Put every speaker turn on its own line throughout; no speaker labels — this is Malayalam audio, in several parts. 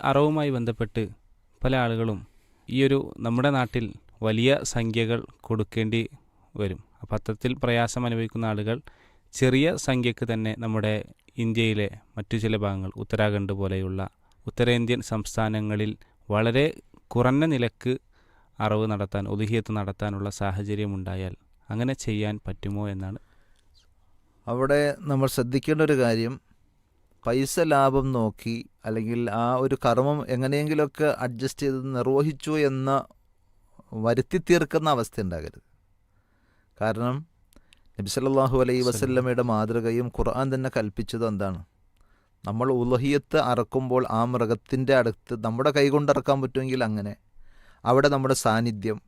അറവുമായി ബന്ധപ്പെട്ട് പല ആളുകളും ഈ ഒരു നമ്മുടെ നാട്ടിൽ വലിയ സംഖ്യകൾ കൊടുക്കേണ്ടി വരും. അപ്പം അത്തരത്തിൽ പ്രയാസം അനുഭവിക്കുന്ന ആളുകൾ ചെറിയ സംഖ്യക്ക് തന്നെ നമ്മുടെ ഇന്ത്യയിലെ മറ്റു ചില ഭാഗങ്ങൾ ഉത്തരാഖണ്ഡ് പോലെയുള്ള ഉത്തരേന്ത്യൻ സംസ്ഥാനങ്ങളിൽ വളരെ കുറഞ്ഞ നിലയ്ക്ക് അറിവ് നടത്താൻ ഒതുഹിയത്ത് നടത്താനുള്ള സാഹചര്യമുണ്ടായാൽ അങ്ങനെ ചെയ്യാൻ പറ്റുമോ എന്നാണ്.
അവിടെ നമ്മൾ ശ്രദ്ധിക്കേണ്ട ഒരു കാര്യം പൈസ ലാഭം നോക്കി അല്ലെങ്കിൽ ആ ഒരു കർമ്മം എങ്ങനെയെങ്കിലുമൊക്കെ അഡ്ജസ്റ്റ് ചെയ്ത് നിർവഹിച്ചു എന്ന് വരുത്തി തീർക്കുന്ന അവസ്ഥ ഉണ്ടാകരുത്. കാരണം നബി സല്ലല്ലാഹു അലൈ വസല്ലമയുടെ മാതൃകയും ഖുർആൻ തന്നെ കൽപ്പിച്ചത് എന്താണ്? നമ്മൾ ഉലഹിയത്ത് അറക്കുമ്പോൾ ആ മൃഗത്തിന്റെ അടുത്ത് നമ്മുടെ കൈകൊണ്ട് അറക്കാൻ പറ്റുമെങ്കിൽ അങ്ങനെ. അവിടെ നമ്മുടെ സാന്നിധ്യം.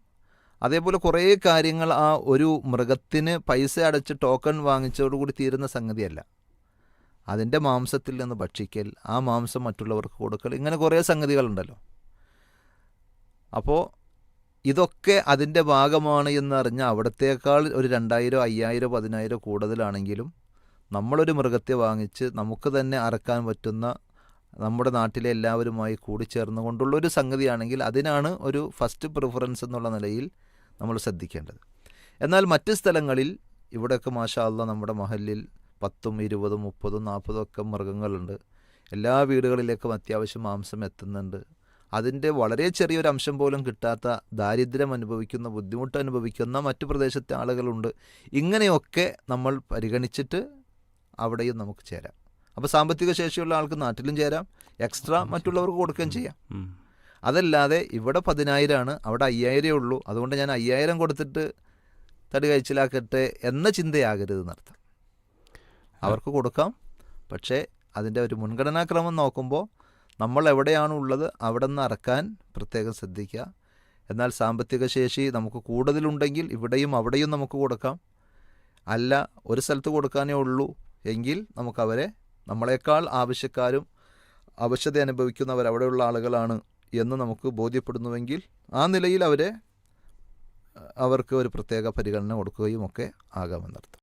അതേപോലെ കുറേ കാര്യങ്ങൾ ആ ഒരു മൃഗത്തിന് പൈസ അടച്ച് ടോക്കൺ വാങ്ങിച്ചതോടുകൂടി തീരുന്ന സംഗതിയല്ല. അതിന്റെ മാംസത്തിൽ നിന്ന് ഭക്ഷിക്കൽ ആ മാംസം മറ്റുള്ളവർക്ക് കൊടുക്കൽ ഇങ്ങനെ കുറേ സംഗതികളുണ്ടല്ലോ. അപ്പോൾ ഇതൊക്കെ അതിന്റെ ഭാഗമാണ് എന്നറിഞ്ഞ അവിടത്തേക്കാൾ ഒരു രണ്ടായിരം അയ്യായിരം പതിനായിരം കൂടുതലാണെങ്കിലും നമ്മളൊരു മൃഗത്തെ വാങ്ങിച്ച് നമുക്ക് തന്നെ അറക്കാൻ പറ്റുന്ന നമ്മുടെ നാട്ടിലെ എല്ലാവരുമായി കൂടിച്ചേർന്ന് കൊണ്ടുള്ള ഒരു സംഗതിയാണെങ്കിൽ അതിനാണ് ഒരു ഫസ്റ്റ് പ്രിഫറൻസ് എന്നുള്ള നിലയിൽ നമ്മൾ ശ്രദ്ധിക്കേണ്ടത്. എന്നാൽ മറ്റ് സ്ഥലങ്ങളിൽ ഇവിടെയൊക്കെ മാഷാ നമ്മുടെ മഹലിൽ പത്തും ഇരുപതും മുപ്പതും നാൽപ്പതും ഒക്കെ മൃഗങ്ങളുണ്ട്. എല്ലാ വീടുകളിലേക്കും അത്യാവശ്യം മാംസം എത്തുന്നുണ്ട്. അതിന്റെ വളരെ ചെറിയൊരു അംശം പോലും കിട്ടാത്ത ദാരിദ്ര്യം അനുഭവിക്കുന്ന ബുദ്ധിമുട്ട് അനുഭവിക്കുന്ന മറ്റു പ്രദേശത്തെ ആളുകളുണ്ട്. ഇങ്ങനെയൊക്കെ നമ്മൾ പരിഗണിച്ചിട്ട് അവിടെയും നമുക്ക് ചേരാം. അപ്പോൾ സാമ്പത്തിക ശേഷിയുള്ള ആൾക്ക് നാട്ടിലും ചേരാം എക്സ്ട്രാ മറ്റുള്ളവർക്ക് കൊടുക്കുകയും ചെയ്യാം. അതല്ലാതെ ഇവിടെ പതിനായിരമാണ് അവിടെ അയ്യായിരമേ ഉള്ളൂ. അതുകൊണ്ട് ഞാൻ അയ്യായിരം കൊടുത്തിട്ട് തടി കഴിച്ചിലാക്കട്ടെ എന്ന ചിന്തയാകരുത് എന്നർത്ഥം അവർക്ക് കൊടുക്കാം. പക്ഷേ അതിന്റെ ഒരു മുൻഗണനാക്രമം നോക്കുമ്പോൾ നമ്മൾ എവിടെയാണ് ഉള്ളത് അവിടെ നിന്ന് അറക്കാൻ പ്രത്യേകം ശ്രദ്ധിക്കുക. എന്നാൽ സാമ്പത്തിക ശേഷി നമുക്ക് കൂടുതലുണ്ടെങ്കിൽ ഇവിടെയും അവിടെയും നമുക്ക് കൊടുക്കാം. അല്ല ഒരു സ്ഥലത്ത് കൊടുക്കാനേ ഉള്ളൂ എങ്കിൽ നമുക്കവരെ നമ്മളെക്കാൾ ആവശ്യക്കാരും ആവശ്യത അനുഭവിക്കുന്നവർ അവിടെയുള്ള ആളുകളാണ് എന്ന് നമുക്ക് ബോധ്യപ്പെടുന്നുവെങ്കിൽ ആ നിലയിൽ അവരെ അവർക്ക് ഒരു പ്രത്യേക പരിഗണന കൊടുക്കുകയും ഒക്കെ ആകാമെന്നർത്ഥം.